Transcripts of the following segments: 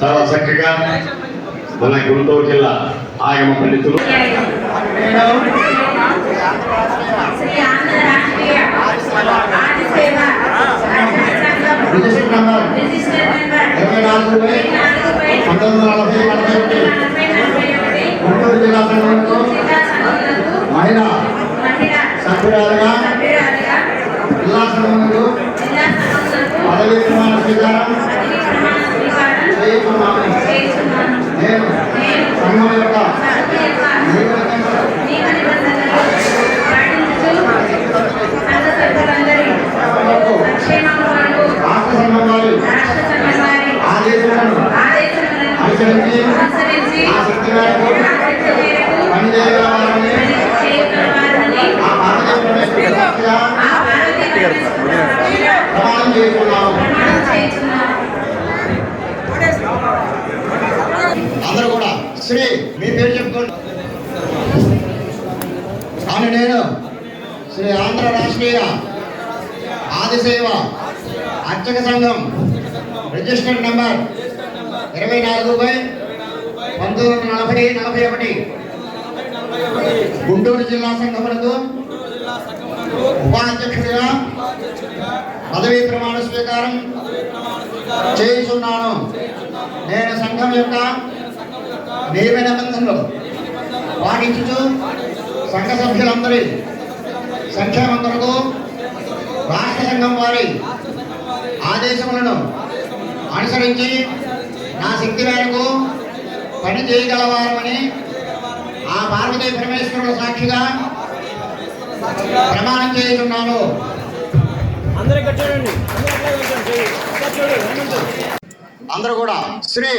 చాలా చక్కగా మన గుంటూరు జిల్లా ఆయమ పండితులు. ఇరవై నాలుగు పంతొమ్మిది నలభై నలభై ఒకటి గుంటూరు జిల్లా సంఘంలో మహిళా సభ్యురాలుగా సభ్యురాలుగా జిల్లా సంఘంలో జిల్లా సంఘములకు పదవి ప్రమాణ స్వీకారం పదవి ప్రమాణ స్వీకారం చేయుచున్నాను చేస్తున్నాను నేను నేను సంఘం యొక్క సంఘ యొక్క నియమ నియమ నిబంధనలు పాటించుతూ సంఘ సభ్యులందరి సంక్షేమం కొరకు రాష్ట్ర సంఘం వారి రాష్ట్ర సంఘం వారి ఆదేశాలను ఆదేశాలను అనుసరించి అనుసరించి ఆ శక్తి మేరకు నా శక్తి మేరకు పనిచేయగలవారని చేయగలవారని ఆ భారతీయ సాక్షిగా ఆ భారతీయ సాక్షిగా ప్రమాణం చేస్తున్నాను ప్రమాణం చేస్తున్నాను అందరూ కూడా శ్రీ మీ పేరు చెప్పుకోండి. అని నేను శ్రీ ఆంధ్ర రాష్ట్రీయ ఆదిసేవ అర్చక సంఘం రిజిస్టర్డ్ నెంబర్ ఇరవై నాలుగు బై పంతొమ్మిది వందల నలభై నలభై ఒకటి. గుంటూరు జిల్లా సంఘములకు ఉపాధ్యక్షుడిగా పదవీ ప్రమాణ స్వీకారం చేయుచున్నాను నేను సంఘం యొక్క నియమ నిబంధనలు పాటించుచు సంఘ సభ్యులందరి సంక్షేమం కొరకు రాష్ట్ర సంఘం వారి ఆదేశములను అనుసరించి నా శక్తి మేరకు పని చేయగలవారమని ఆ పార్వతీ పరమేశ్వరుడు సాక్షిగా ప్రమాణం చేయుచున్నాను. అందరూ కూడా శ్రీ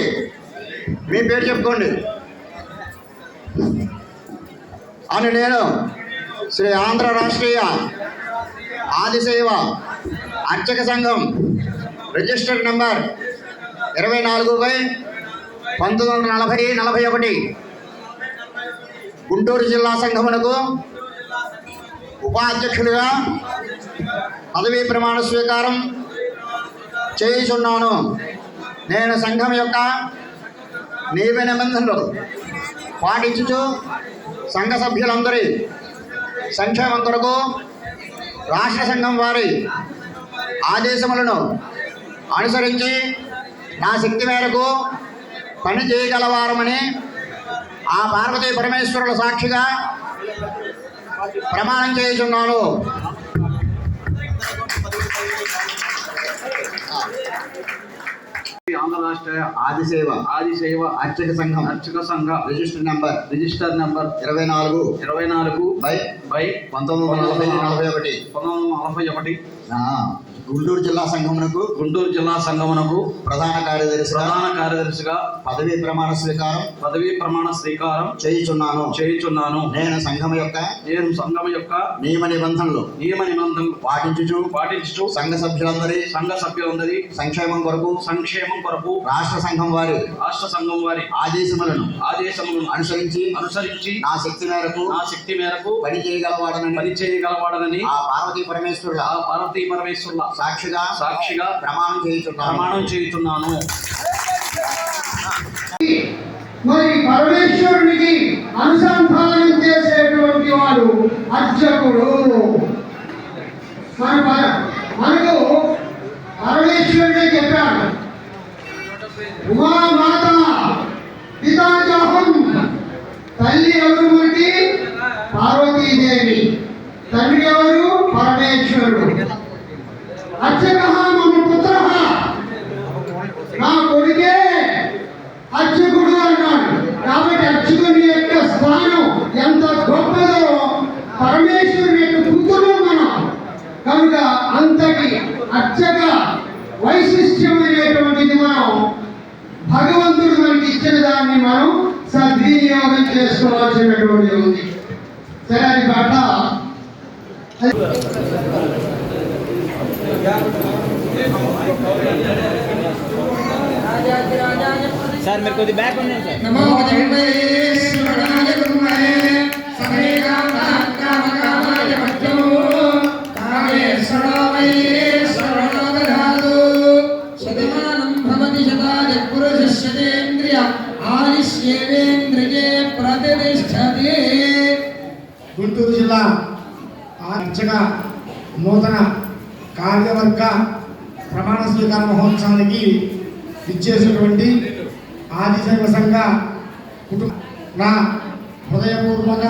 మీ పేరు చెప్పుకోండి. అని నేను శ్రీ ఆంధ్ర రాష్ట్రీయ ఆదిశైవ అర్చక సంఘం రిజిస్టర్డ్ నెంబర్ ఇరవై నాలుగు బై పంతొమ్మిది వందల నలభై నలభై ఒకటి. గుంటూరు జిల్లా సంఘమునకు ఉపాధ్యక్షుడిగా పదవీ ప్రమాణ స్వీకారం చేయుచున్నాను. నేను సంఘం యొక్క నియమ నిబంధనలు పాటించుచు సంఘ సభ్యులందరి సంక్షేమం కొరకు రాష్ట్ర సంఘం వారి ఆదేశములను అనుసరించి నా శక్తి మేరకు పని చేయగలవారమని ఆ పార్వతీ పరమేశ్వరుల సాక్షిగా ప్రమాణం చేయుచున్నాను. రాష్ట్ర ఆదిసేవ ఆదిశైవ అర్చక సంఘం అర్చక సంఘ రిజిస్టర్ నంబర్ రిజిస్టర్ నంబర్ ఇరవై నాలుగు ఇరవై నాలుగు బై బై పంతొమ్మిది వందల నలభై నలభై ఒకటి. పంతొమ్మిది వందల నలభై ఒకటి. గుంటూరు జిల్లా సంఘమునకు గుంటూరు జిల్లా సంఘమునకు ప్రధాన కార్యదర్శిగా ప్రధాన కార్యదర్శిగా పదవీ ప్రమాణ స్వీకారం పదవీ ప్రమాణ స్వీకారం చేయుచున్నాను. చేయుచున్నాను. నేను సంఘం యొక్క నేను సంఘం యొక్క నియమ నిబంధనలు నియమ నిబంధనలు పాటించుచు పాటించుతూ సంఘ సభ్యులందరి సంఘ సభ్యులందరి సంక్షేమం కొరకు సంక్షేమం కొరకు రాష్ట్ర సంఘం వారి రాష్ట్ర సంఘం వారి ఆదేశములను ఆదేశములను అనుసరించి అనుసరించి నా శక్తి మేరకు నా శక్తి మేరకు పని చేయగలవాడనని పని చేయగలవాడనని ఆ పార్వతీ పరమేశ్వరుల ఆ పార్వతీ పరమేశ్వరుల సాక్షిగా సాక్షిగా ప్రమాణం చేయుచున్నాను. ప్రమాణం చేయుచున్నాను. మరి పరమేశ్వరునికి అర్చక మమ పుత్ర నా కొడుకే అర్చకుడు అన్నాడు. కాబట్టి అర్చకుని యొక్క స్థానం ఎంత గొప్పదో పరమేశ్వరుని యొక్క పుత్రుడు మనం. కనుక అంతటి అర్చక వైశిష్ట్యమైనటువంటిది మనం భగవంతుడు మనకి ఇచ్చిన దాన్ని మనం సద్వినియోగం చేసుకోవాల్సినటువంటి ఉంది. సరే అది పట్ల సార్ మీరు కొద్ది బ్యాక్ ఉండండి సార్ ప్రమాణ స్వీకార మహోత్సవానికి ఇచ్చేసినటువంటి ఆది సంఘ కుటుంబ నా హృదయపూర్వక